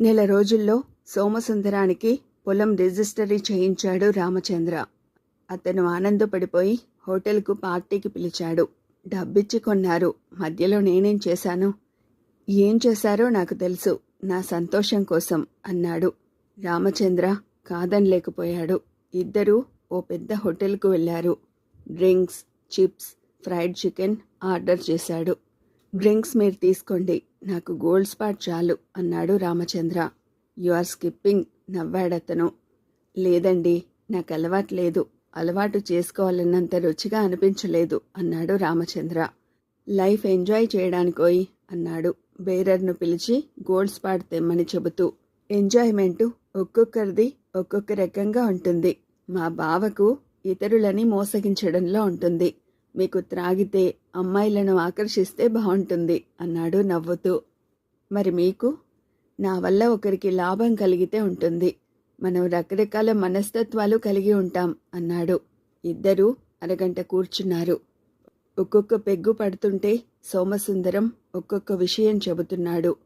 నెల రోజుల్లో సోమసుందరానికి పొలం రిజిస్టరీ చేయించాడు రామచంద్ర. అతను ఆనందపడిపోయి హోటల్కు పార్టీకి పిలిచాడు. డబ్బిచ్చి కొన్నారు. మధ్యలో నేనేం చేశాను? ఏం చేశారో నాకు తెలుసు. నా సంతోషం కోసం అన్నాడు. రామచంద్ర కాదనలేకపోయాడు ఇద్దరూ ఓ పెద్ద హోటల్కు వెళ్ళారు. Drinks chips fried chicken order చేశాడు. డ్రింక్స్ మీరు తీసుకోండి. నాకు గోల్డ్ స్పాట్ చాలు అన్నాడు రామచంద్ర. యు ఆర్ స్కిప్పింగ్ నవ్వాడతను. లేదండి నాకు అలవాటు లేదు. అలవాటు చేసుకోవాలన్నంత రుచిగా అనిపించలేదు అన్నాడు రామచంద్ర. లైఫ్ ఎంజాయ్ చేయడానికోయి అన్నాడు బేరర్ను పిలిచి గోల్డ్ స్పాట్ తెమ్మని చెబుతూ. ఎంజాయ్మెంటు ఒక్కొక్కరిది ఒక్కొక్క రకంగా ఉంటుంది. మా బావకు ఇతరులని మోసగించడంలో ఉంటుంది. మీకు త్రాగితే అమ్మాయిలను ఆకర్షిస్తే బాగుంటుంది అన్నాడు నవ్వుతూ. మరి మీకు? నా వల్ల ఒకరికి లాభం కలిగితే ఉంటుంది. మనం రకరకాల మనస్తత్వాలు కలిగి ఉంటాం అన్నాడు. ఇద్దరూ అరగంట కూర్చున్నారు. ఒక్కొక్క పెగ్గు పడుతుంటే సోమసుందరం ఒక్కొక్క విషయం చెబుతున్నాడు.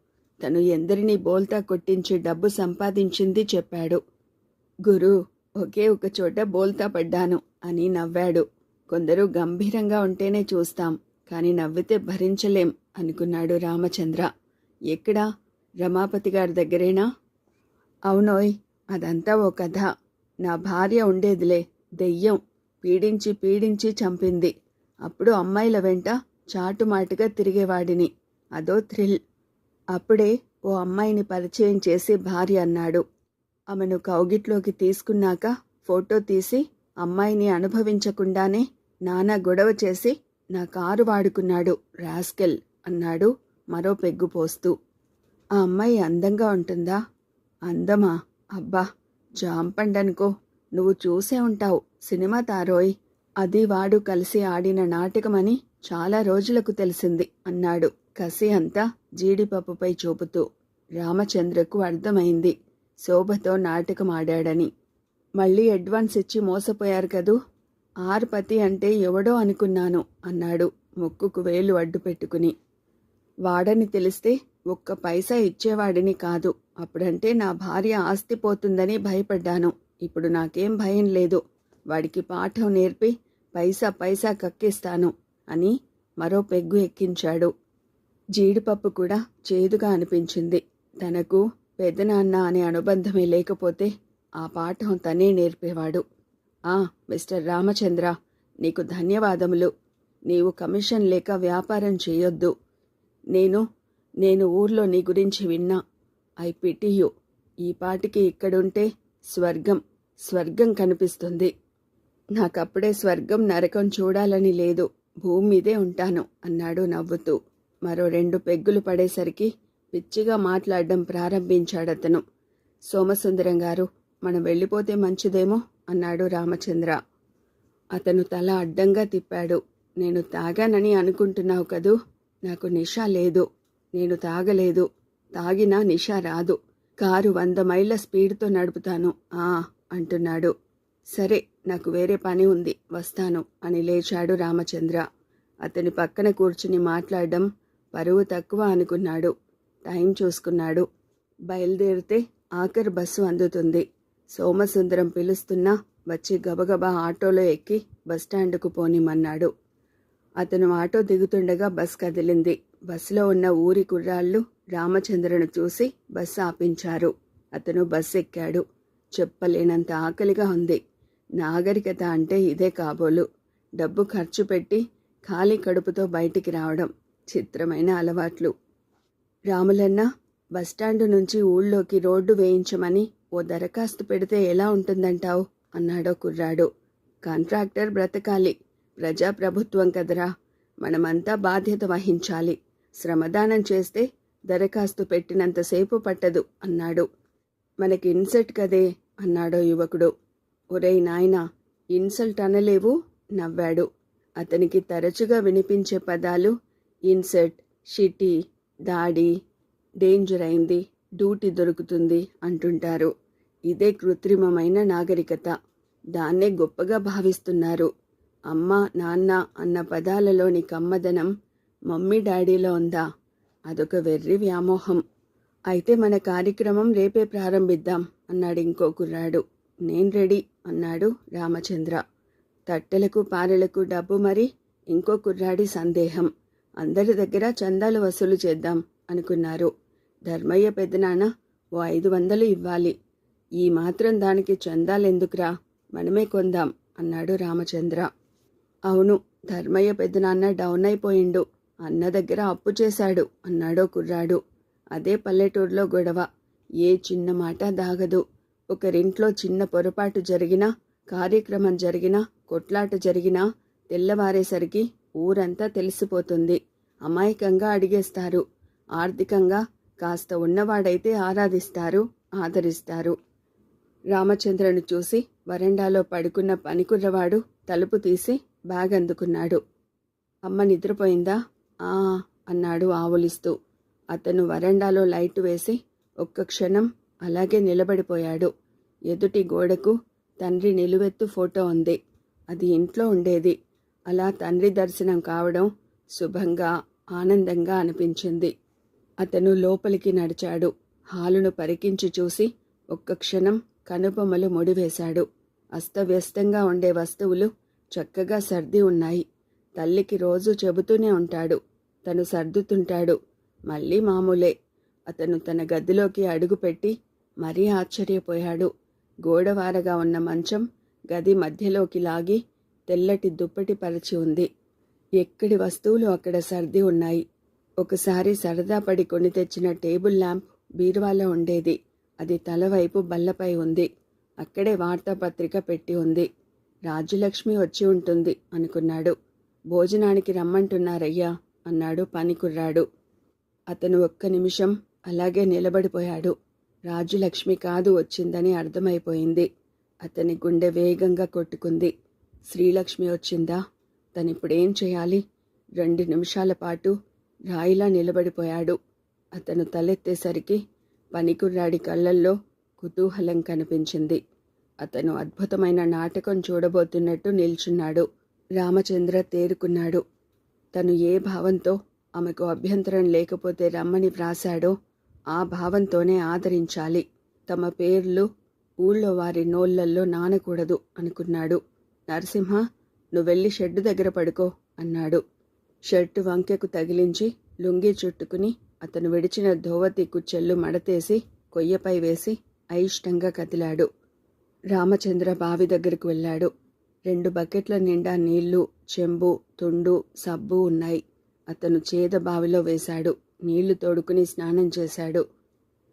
తను ఎందరినీ బోల్తా కొట్టించి డబ్బు సంపాదించింది చెప్పాడు. గురు ఒకే ఒక చోట బోల్తా పడ్డాను అని నవ్వాడు. కొందరు గంభీరంగా ఉంటేనే చూస్తాం కాని నవ్వితే భరించలేం అనుకున్నాడు రామచంద్ర. ఎక్కడా? రమాపతి గారి దగ్గరేనా? అవునోయ్ అదంతా ఓ కథ. నా భార్య ఉండేదిలే దెయ్యం. పీడించి పీడించి చంపింది. అప్పుడు అమ్మాయిల వెంట చాటుమాటుగా తిరిగేవాడిని. అదో థ్రిల్. అప్పుడే ఓ అమ్మాయిని పరిచయం చేసి భార్య అన్నాడు. ఆమెను కౌగిట్లోకి తీసుకున్నాక ఫోటో తీసి అమ్మాయిని అనుభవించకుండానే నానా గొడవ చేసి నా కారు వాడుకున్నాడు రాస్కెల్ అన్నాడు మరో పెగ్గు పోస్తూ. ఆ అమ్మాయి అందంగా ఉంటుందా? అందమా? అబ్బా జాంపండనుకో నువ్వు చూసే ఉంటావు. సినిమా తారోయ్. అది వాడు కలిసి ఆడిన నాటకమని చాలా రోజులకు తెలిసింది అన్నాడు కసి అంతా జీడిపప్పుపై చూపుతూ. రామచంద్రకు అర్థమైంది శోభతో నాటకం ఆడాడని. మళ్ళీ అడ్వాన్స్ ఇచ్చి మోసపోయారు కదూ? ఆర్పతి అంటే ఎవడో అనుకున్నాను అన్నాడు ముక్కుకు వేలు అడ్డు పెట్టుకుని. వాడని తెలిస్తే ఒక్క పైసా ఇచ్చేవాడిని కాదు. అప్పుడంటే నా భార్య ఆస్తి పోతుందని భయపడ్డాను. ఇప్పుడు నాకేం భయం లేదు. వాడికి పాఠం నేర్పి పైసా పైసా కక్కిస్తాను అని మరో పెగ్గు ఎక్కించాడు. జీడిపప్పు కూడా చేదుగా అనిపించింది. తనకు పెదనాన్న అనే అనుబంధమే లేకపోతే ఆ పాఠం తనే నేర్పేవాడు. ఆ మిస్టర్ రామచంద్ర నీకు ధన్యవాదములు. నీవు కమిషన్ లేక వ్యాపారం చేయొద్దు. నేను నేను ఊర్లో నీ గురించి విన్నా. ఐ పిటియు ఈ పాటికి ఇక్కడుంటే స్వర్గం స్వర్గం కనిపిస్తుంది. నాకప్పుడే స్వర్గం నరకం చూడాలని లేదు. భూమి మీదే ఉంటాను అన్నాడు నవ్వుతూ. మరో రెండు పెగ్గులు పడేసరికి పిచ్చిగా మాట్లాడడం ప్రారంభించాడతను. సోమసుందరం గారు మనం వెళ్ళిపోతే మంచిదేమో? అన్నాడు రామచంద్ర. అతను తల అడ్డంగా తిప్పాడు. నేను తాగానని అనుకుంటున్నావు కదూ? నాకు నిష లేదు. నేను తాగలేదు. తాగినా నిష రాదు. కారు వంద మైళ్ళ స్పీడ్తో నడుపుతాను. ఆ అంటున్నాడు. సరే నాకు వేరే పని ఉంది. వస్తాను అని లేచాడు రామచంద్ర. అతని పక్కన కూర్చుని మాట్లాడడం పరువు తక్కువ అనుకున్నాడు. టైం చూసుకున్నాడు. బయలుదేరితే ఆఖరి బస్సు అందుతుంది. సోమసుందరం పిలుస్తున్నా వచ్చి గబగబా ఆటోలో ఎక్కి బస్టాండ్కు పోనిమన్నాడు. అతను ఆటో దిగుతుండగా బస్ కదిలింది. బస్సులో ఉన్న ఊరి కుర్రాళ్ళు రామచంద్రను చూసి బస్సు ఆపించారు. అతను బస్ ఎక్కాడు. చెప్పలేనంత ఆకలిగా ఉంది. నాగరికత అంటే ఇదే కాబోలు. డబ్బు ఖర్చు పెట్టి ఖాళీ కడుపుతో బయటికి రావడం చిత్రమైన అలవాట్లు. రాములన్న బస్టాండు నుంచి ఊళ్ళోకి రోడ్డు వేయించమని ఓ దరఖాస్తు పెడితే ఎలా ఉంటుందంటావు? అన్నాడో కుర్రాడు. కాంట్రాక్టర్ బ్రతకాలి. ప్రజాప్రభుత్వం కదరా. మనమంతా బాధ్యత వహించాలి. శ్రమదానం చేస్తే దరఖాస్తు పెట్టినంతసేపు పట్టదు అన్నాడు. మనకి ఇన్సెట్ కదే అన్నాడో యువకుడు. ఒరేయ్ నాయనా ఇన్సల్ట్ అనలేవు నవ్వాడు. అతనికి తరచుగా వినిపించే పదాలు ఇన్సెట్ షిటీ దాడి డేంజర్ అయింది డ్యూటీ దొరుకుతుంది అంటుంటారు. ఇదే కృత్రిమమైన నాగరికత. దాన్నే గొప్పగా భావిస్తున్నారు. అమ్మ నాన్న అన్న పదాలలోని కమ్మదనం మమ్మీ డాడీలో ఉందా? అదొక వెర్రి వ్యామోహం. అయితే మన కార్యక్రమం రేపే ప్రారంభిద్దాం అన్నాడు ఇంకో కుర్రాడు. నేను రెడీ అన్నాడు రామచంద్ర. తట్టెలకు పారెలకు డబ్బు మరి ఇంకో కుర్రాడి సందేహం. అందరి దగ్గర చందాలు వసూలు చేద్దాం అనుకున్నారు. ధర్మయ్య పెద్దనాన్న ఓ ఐదు వందలు ఇవ్వాలి. ఈ మాత్రం దానికి చందాలెందుకురా? మనమే కొందాం అన్నాడు రామచంద్ర. అవును ధర్మయ్య పెద్దనాన్న డౌన్ అయిపోయిండు అన్న దగ్గర అప్పు చేశాడు అన్నాడో కుర్రాడు. అదే పల్లెటూరులో గొడవ. ఏ చిన్న మాట దాగదు. ఒకరింట్లో చిన్న పొరపాటు జరిగినా కార్యక్రమం జరిగినా కొట్లాట జరిగినా తెల్లవారేసరికి ఊరంతా తెలిసిపోతుంది. అమాయకంగా అడిగేస్తారు. ఆర్థికంగా కాస్త ఉన్నవాడైతే ఆరాధిస్తారు ఆదరిస్తారు. రామచంద్రను చూసి వరండాలో పడుకున్న పనికుర్రవాడు తలుపు తీసి బ్యాగ్ అందుకున్నాడు అమ్మ నిద్రపోయిందా? ఆ అన్నాడు ఆవులిస్తూ. అతను వరండాలో లైట్ వేసి ఒక్క క్షణం అలాగే నిలబడిపోయాడు. ఎదుటి గోడకు తండ్రి నిలువెత్తు ఫోటో ఉంది. అది ఇంట్లో ఉండేది. అలా తండ్రి దర్శనం కావడం శుభంగా ఆనందంగా అనిపించింది. అతను లోపలికి నడిచాడు. హాలును పరికించి చూసి ఒక్క క్షణం కనుబొమ్మలు ముడివేశాడు. అస్తవ్యస్తంగా ఉండే వస్తువులు చక్కగా సర్ది ఉన్నాయి. తల్లికి రోజు చెబుతూనే ఉంటాడు. తను సర్దుతుంటాడు. మళ్ళీ మామూలే. అతను తన గదిలోకి అడుగుపెట్టి మరీ ఆశ్చర్యపోయాడు. గోడవారగా ఉన్న మంచం గది మధ్యలోకి లాగి తెల్లటి దుప్పటి పరిచి ఉంది. ఎక్కడి వస్తువులు అక్కడ సర్ది ఉన్నాయి? ఒకసారి సరదా పడి కొని తెచ్చిన టేబుల్ ల్యాంప్ బీరువాలో ఉండేది. అది తలవైపు బల్లపై ఉంది. అక్కడే వార్తాపత్రిక పెట్టి ఉంది. రాజ్యలక్ష్మి వచ్చి ఉంటుంది అనుకున్నాడు. భోజనానికి రమ్మంటున్నారయ్యా అన్నాడు పనికుర్రాడు. అతను ఒక్క నిమిషం అలాగే నిలబడిపోయాడు. రాజులక్ష్మి కాదు వచ్చిందని అర్థమైపోయింది. అతని గుండె వేగంగా కొట్టుకుంది. శ్రీలక్ష్మి వచ్చిందా? తనిప్పుడేం చేయాలి? రెండు నిమిషాల పాటు రాయిలా నిలబడిపోయాడు. అతను తలెత్తేసరికి పనికుర్రాడి కళ్ళల్లో కుతూహలం కనిపించింది. అతను అద్భుతమైన నాటకం చూడబోతున్నట్టు నిల్చున్నాడు. రామచంద్ర తేరుకున్నాడు. తను ఏ భావంతో ఆమెకు అభ్యంతరం లేకపోతే రమ్మని వ్రాశాడో ఆ భావంతోనే ఆదరించాలి. తమ పేర్లు ఊళ్ళో వారి నోళ్ళల్లో నానకూడదు అనుకున్నాడు. నరసింహ నువ్వెళ్ళి షెడ్డు దగ్గర పడుకో అన్నాడు. షర్టు వంకెకు తగిలించి లుంగి చుట్టుకుని అతను విడిచిన ధోవతి కుచ్చెళ్ళు మడతేసి కొయ్యపై వేసి అయిష్టంగా కదిలాడు. రామచంద్ర బావి దగ్గరకు వెళ్ళాడు. రెండు బకెట్ల నిండా నీళ్ళు చెంబు తుండు సబ్బు ఉన్నాయి. అతను చేద బావిలో వేశాడు. నీళ్ళు తోడుకుని స్నానం చేశాడు.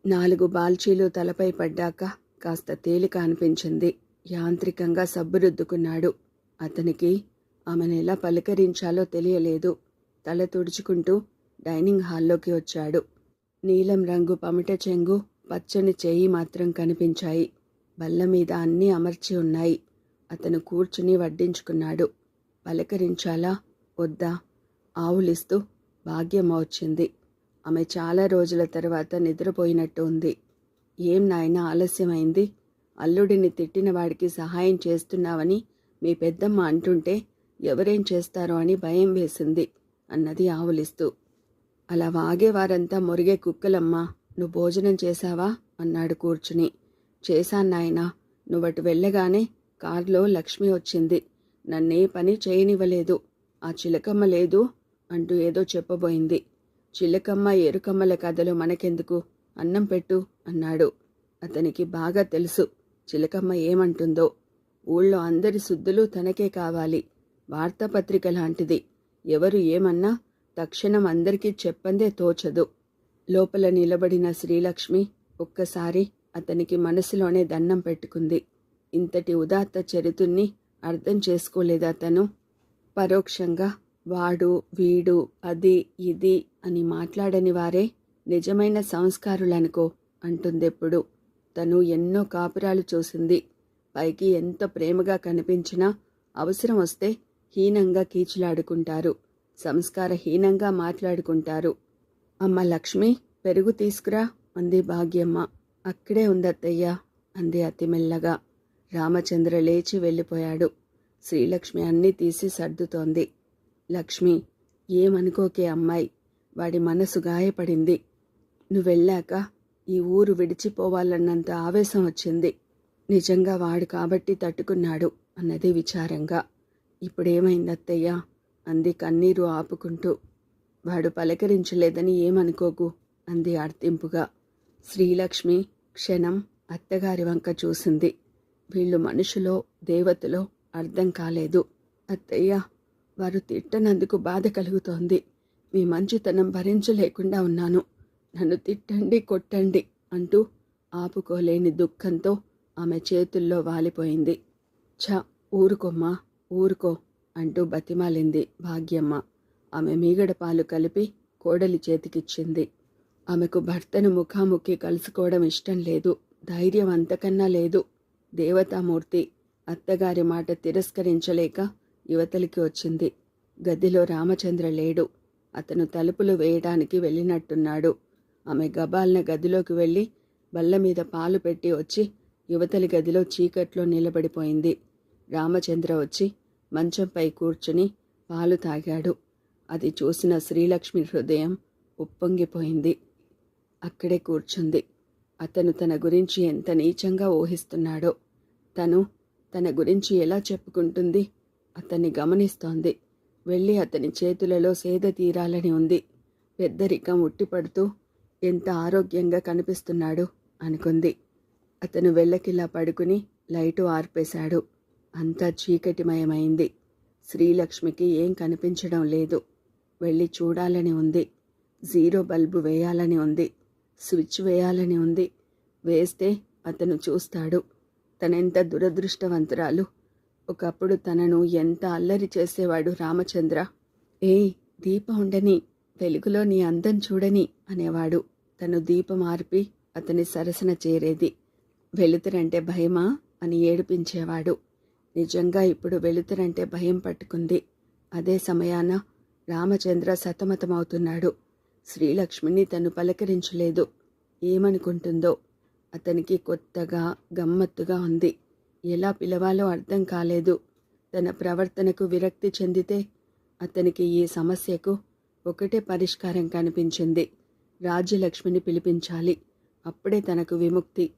నాలుగు బాల్చీలు తలపై పడ్డాక కాస్త తేలిక అనిపించింది. యాంత్రికంగా సబ్బు రుద్దుకున్నాడు. అతనికి ఆమెను ఎలా పలకరించాలో తెలియలేదు. తల తుడుచుకుంటూ డైనింగ్ హాల్లోకి వచ్చాడు. నీలం రంగు పమిట చెంగు పచ్చని చేయి మాత్రం కనిపించాయి. బల్ల మీద అన్నీ అమర్చి ఉన్నాయి. అతను కూర్చుని వడ్డించుకున్నాడు. పలకరించాలా? వద్దా? ఆవులిస్తూ భాగ్యమ్మ వచ్చింది. ఆమె చాలా రోజుల తర్వాత నిద్రపోయినట్టు ఉంది. ఏం నాయన ఆలస్యమైంది? అల్లుడిని తిట్టిన వాడికి సహాయం చేస్తున్నావని మీ పెద్దమ్మ అంటుంటే ఎవరేం చేస్తారో అని భయం వేసింది అన్నది ఆవులిస్తూ. అలా వాగేవారంతా మొరిగే కుక్కలమ్మా నువ్వు భోజనం చేశావా? అన్నాడు కూర్చుని. చేశాను నాయనా. నువ్వటు వెళ్ళగానే కారులో లక్ష్మి వచ్చింది. నన్నే పని చేయనివ్వలేదు. ఆ చిలకమ్మ లేదు అంటూ ఏదో చెప్పబోయింది. చిలకమ్మ ఎరుకమ్మల కథలు మనకెందుకు? అన్నం పెట్టు అన్నాడు. అతనికి బాగా తెలుసు చిలకమ్మ ఏమంటుందో. ఊళ్ళో అందరి శుద్ధులు తనకే కావాలి. వార్తాపత్రిక లాంటిది. ఎవరు ఏమన్నా తక్షణం అందరికీ చెప్పందే తోచదు. లోపల నిలబడిన శ్రీలక్ష్మి ఒక్కసారి అతనికి మనసులోనే దండం పెట్టుకుంది. ఇంతటి ఉదాత్త చరితుణ్ణి అర్థం చేసుకోలేదా అతను పరోక్షంగా వాడు వీడు అది ఇది అని మాట్లాడని వారే నిజమైన సంస్కారులనుకో అంటుందెప్పుడు. తను ఎన్నో కాపురాలు చూసింది. పైకి ఎంత ప్రేమగా కనిపించినా అవసరం వస్తే హీనంగా కీచులాడుకుంటారు. సంస్కారహీనంగా మాట్లాడుకుంటారు. అమ్మ లక్ష్మి పెరుగు తీసుకురా అంది భాగ్యమ్మ. అక్కడే ఉందత్తయ్యా అంది అతిమెల్లగా రామచంద్ర లేచి వెళ్ళిపోయాడు. శ్రీలక్ష్మి అన్నీ తీసి సర్దుతోంది. లక్ష్మి ఏమనుకోకే అమ్మాయి వాడి మనసు గాయపడింది. నువ్వెళ్ళాక ఈ ఊరు విడిచిపోవాలన్నంత ఆవేశం వచ్చింది. నిజంగా వాడు కాబట్టి తట్టుకున్నాడు అన్నది విచారంగా. ఇప్పుడేమైంది అత్తయ్య అంది కన్నీరు ఆపుకుంటూ. వాడు పలకరించలేదని ఏమనుకోకు అంది అర్థింపుగా శ్రీలక్ష్మి క్షణం అత్తగారి వంక చూసింది. వీళ్ళు మనుషులో దేవతలో అర్థం కాలేదు. అత్తయ్య వారు తిట్టనందుకు బాధ కలుగుతోంది. మీ మంచితనం భరించలేకుండా ఉన్నాను. నన్ను తిట్టండి కొట్టండి అంటూ ఆపుకోలేని దుఃఖంతో ఆమె చేతుల్లో వాలిపోయింది. ఛ ఊరుకోమ్మా ఊరుకో. అంటూ బతిమాలింది భాగ్యమ్మ. ఆమె మీగడ పాలు కలిపి కోడలి చేతికిచ్చింది. ఆమెకు భర్తను ముఖాముఖి కలుసుకోవడం ఇష్టం లేదు. ధైర్యం అంతకన్నా లేదు. దేవతామూర్తి అత్తగారి మాట తిరస్కరించలేక యువతలికి వచ్చింది. గదిలో రామచంద్ర లేడు. అతను తలుపులు వేయడానికి వెళ్ళినట్టున్నాడు. ఆమె గబాల్న గదిలోకి వెళ్ళి బల్ల మీద పాలు పెట్టి వచ్చి యువతలి గదిలో చీకట్లో నిలబడిపోయింది. రామచంద్ర వచ్చి మంచంపై కూర్చుని పాలు తాగాడు. అది చూసిన శ్రీలక్ష్మి హృదయం ఉప్పొంగిపోయింది. అక్కడే కూర్చుంది. అతను తన గురించి ఎంత నీచంగా ఊహిస్తున్నాడో తను తన గురించి ఎలా చెప్పుకుంటుంది అతన్ని గమనిస్తోంది. వెళ్ళి అతని చేతులలో సేద తీరాలని ఉంది. పెద్దరికం ఉట్టిపడుతూ ఎంత ఆరోగ్యంగా కనిపిస్తున్నాడు అనుకుంది. అతను వెళ్ళకిలా పడుకుని లైటు ఆర్పేశాడు. అంతా చీకటిమయమైంది. శ్రీలక్ష్మికి ఏం కనిపించడం లేదు. వెళ్ళి చూడాలని ఉంది. జీరో బల్బు వేయాలని ఉంది. స్విచ్ వేయాలని ఉంది. వేస్తే అతను చూస్తాడు. తనెంత దురదృష్టవంతురాలు. ఒకప్పుడు తనను ఎంత అల్లరి చేసేవాడు రామచంద్ర. ఏయ్ దీపం ఉండని వెలుగులో నీ అందం చూడని అనేవాడు. తను దీపం ఆర్పి అతని సరసన చేరేది. వెలుతురంటే భయమా అని ఏడిపించేవాడు. నిజంగా ఇప్పుడు వెళుతురంటే భయం పట్టుకుంది. అదే సమయాన రామచంద్ర సతమతమవుతున్నాడు. శ్రీలక్ష్మిని తను పలకరించలేదు. ఏమనుకుంటుందో? అతనికి కొత్తగా గమ్మత్తుగా ఉంది. ఎలా పిలవాలో అర్థం కాలేదు. తన ప్రవర్తనకు విరక్తి చెందితే అతనికి ఈ సమస్యకు ఒకటే పరిష్కారం కనిపించింది. రాజ్యలక్ష్మిని పిలిపించాలి. అప్పుడే తనకు విముక్తి.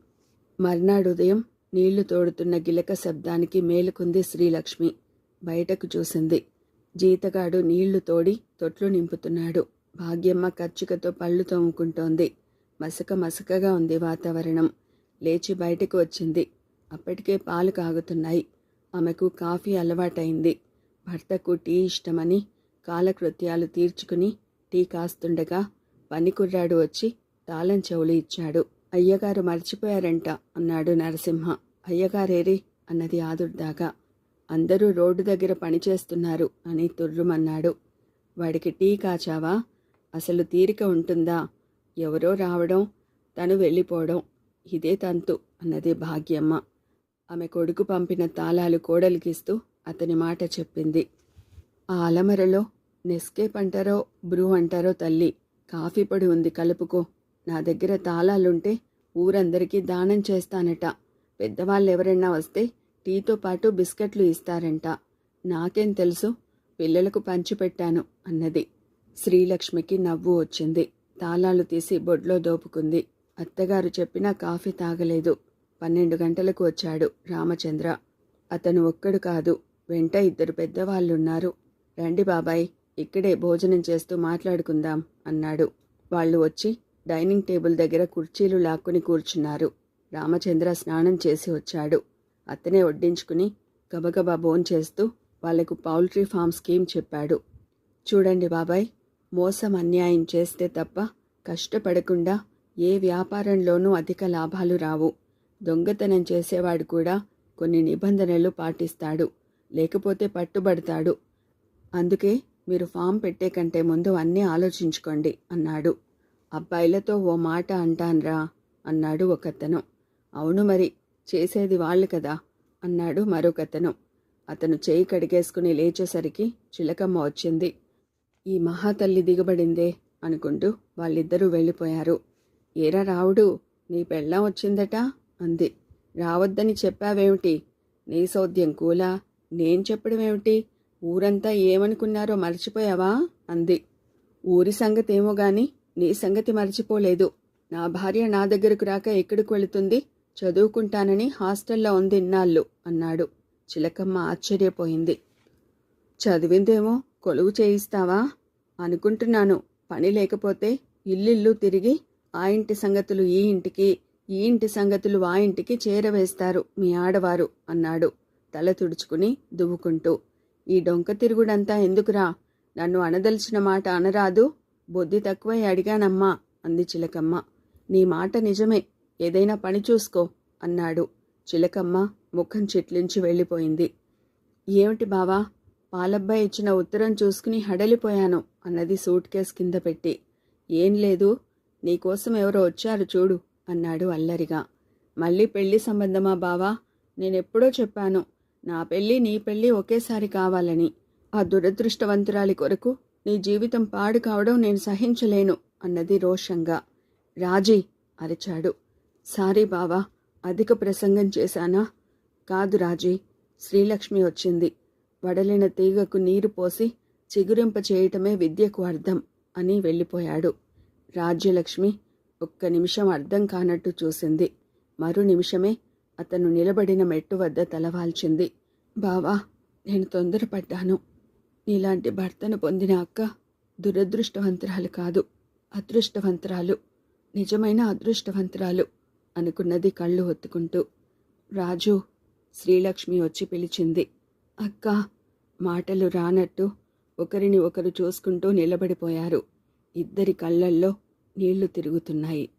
మర్నాడు ఉదయం నీళ్ళు తోడుతున్న గిలక శబ్దానికి మేలుకుంది శ్రీలక్ష్మి. బయటకు చూసింది. జీతగాడు నీళ్ళు తోడి తొట్లు నింపుతున్నాడు. భాగ్యమ్మ కచ్చికతో పళ్ళు తోముకుంటోంది. మసక మసకగా ఉంది వాతావరణం. లేచి బయటకు వచ్చింది. అప్పటికే పాలు కాగుతున్నాయి. ఆమెకు కాఫీ అలవాటైంది. భర్తకు టీ ఇష్టమని కాలకృత్యాలు తీర్చుకుని టీ కాస్తుండగా పనికుర్రాడు వచ్చి తాళం చెవులు ఇచ్చాడు. అయ్యగారు మర్చిపోయారంట అన్నాడు నరసింహ. అయ్యగారేరి? అన్నది ఆదుర్దాగా అందరూ రోడ్డు దగ్గర పనిచేస్తున్నారు అని తుర్రుమన్నాడు. వాడికి టీ కాచావా? అసలు తీరిక ఉంటుందా? ఎవరో రావడం తను వెళ్ళిపోవడం ఇదే తంతు అన్నది భాగ్యమ్మ. ఆమె కొడుకు పంపిన తాళాలు కోడలికిస్తూ అతని మాట చెప్పింది. ఆ అలమరలో నెస్కేప్ అంటారో బ్రూ అంటారో తల్లి కాఫీ పొడి ఉంది కలుపుకో నా దగ్గర తాళాలుంటే ఊరందరికీ దానం చేస్తానట. పెద్దవాళ్ళు ఎవరైనా వస్తే టీతో పాటు బిస్కెట్లు ఇస్తారంట. నాకేం తెలుసు? పిల్లలకు పంచిపెట్టాను అన్నది. శ్రీలక్ష్మికి నవ్వు వచ్చింది. తాళాలు తీసి బొడ్లో దోపుకుంది. అత్తగారు చెప్పినా కాఫీ తాగలేదు. పన్నెండు గంటలకు వచ్చాడు రామచంద్ర. అతను ఒక్కడు కాదు వెంట ఇద్దరు పెద్దవాళ్ళున్నారు. రండి బాబాయ్ ఇక్కడే భోజనం చేస్తూ మాట్లాడుకుందాం అన్నాడు. వాళ్ళు వచ్చి డైనింగ్ టేబుల్ దగ్గర కుర్చీలు లాక్కుని కూర్చున్నారు. రామచంద్ర స్నానం చేసి వచ్చాడు. అతనే వడ్డించుకుని గబగబా భోంచేస్తూ వాళ్ళకు పౌల్ట్రీ ఫామ్ స్కీమ్ చెప్పాడు. చూడండి బాబాయ్ మోసం అన్యాయం చేస్తే తప్ప కష్టపడకుండా ఏ వ్యాపారంలోనూ అధిక లాభాలు రావు. దొంగతనం చేసేవాడు కూడా కొన్ని నిబంధనలు పాటిస్తాడు లేకపోతే పట్టుబడతాడు. అందుకే మీరు ఫామ్ పెట్టే కంటే ముందు అన్నీ ఆలోచించుకోండి అన్నాడు. అబ్బాయిలతో ఓ మాట అంటాన్రా అన్నాడు ఒకతను. అవును మరి చేసేది వాళ్ళు కదా అన్నాడు మరొకతను. అతను చేయి కడిగేసుకుని లేచేసరికి చిలకమ్మ వచ్చింది. ఈ మహాతల్లి దిగబడిందే అనుకుంటూ వాళ్ళిద్దరూ వెళ్ళిపోయారు. ఏరా రావుడు నీ పెళ్ళం వచ్చిందట అంది. రావద్దని చెప్పావేమిటి? నీ సౌద్యం కూలా? నేను చెప్పడమేమిటి? ఊరంతా ఏమనుకున్నారో మర్చిపోయావా? అంది. ఊరి సంగతేమో గాని నీ సంగతి మర్చిపోలేదు. నా భార్య నా దగ్గరకు రాక ఎక్కడికి వెళుతుంది? చదువుకుంటానని హాస్టల్లో ఉంది ఇన్నాళ్ళు అన్నాడు. చిలకమ్మ ఆశ్చర్యపోయింది. చదివిందేమో కొలువు చేయిస్తావా? అనుకుంటున్నాను. పని లేకపోతే ఇల్లిల్లు తిరిగి ఆ ఇంటి సంగతులు ఈ ఇంటికి ఈ ఇంటి సంగతులు ఆ ఇంటికి చేరవేస్తారు మీ ఆడవారు అన్నాడు. తల తుడుచుకుని దువ్వుకుంటూ. ఈ డొంక తిరుగుడంతా ఎందుకురా? నన్ను అనదలిచిన మాట అనరాదు? బుద్ధి తక్కువై అడిగానమ్మా అంది చిలకమ్మ. నీ మాట నిజమే ఏదైనా పని చూసుకో అన్నాడు. చిలకమ్మ ముఖం చిట్లించి వెళ్ళిపోయింది. ఏమిటి బావా పాలబ్బాయి ఇచ్చిన ఉత్తరం చూసుకుని హడలిపోయాను అన్నది సూట్ కేస్ కింద పెట్టి. ఏం లేదు నీకోసం ఎవరో వచ్చారు చూడు అన్నాడు అల్లరిగా. మళ్ళీ పెళ్ళి సంబంధమా బావా నేనెప్పుడో చెప్పాను. నా పెళ్ళి నీ పెళ్ళి ఒకేసారి కావాలని. ఆ దురదృష్టవంతురాలి కొరకు నీ జీవితం పాడు కావడం నేను సహించలేను అన్నది రోషంగా. రాజీ అరిచాడు. సారీ బావా అధిక ప్రసంగం చేశానా? కాదు రాజీ శ్రీలక్ష్మి వచ్చింది. వడలిన తీగకు నీరు పోసి చిగురింప చేయటమే విద్యకు అర్థం అని వెళ్ళిపోయాడు. రాజ్యలక్ష్మి ఒక్క నిమిషం అర్థం కానట్టు చూసింది. మరు నిమిషమే అతను నిలబడిన మెట్టు వద్ద తలవాల్చింది. బావా నేను తొందరపడ్డాను. నీలాంటి భర్తను పొందిన అక్క దురదృష్టవంతరాలు కాదు. అదృష్టవంతరాలు. నిజమైన అదృష్టవంతరాలు అనుకున్నది కళ్ళు ఒత్తుకుంటూ. రాజు శ్రీలక్ష్మి వచ్చి పిలిచింది. అక్క మాటలు రానట్టు ఒకరిని ఒకరు చూసుకుంటూ నిలబడిపోయారు. ఇద్దరి కళ్ళల్లో నీళ్ళు తిరుగుతున్నాయి.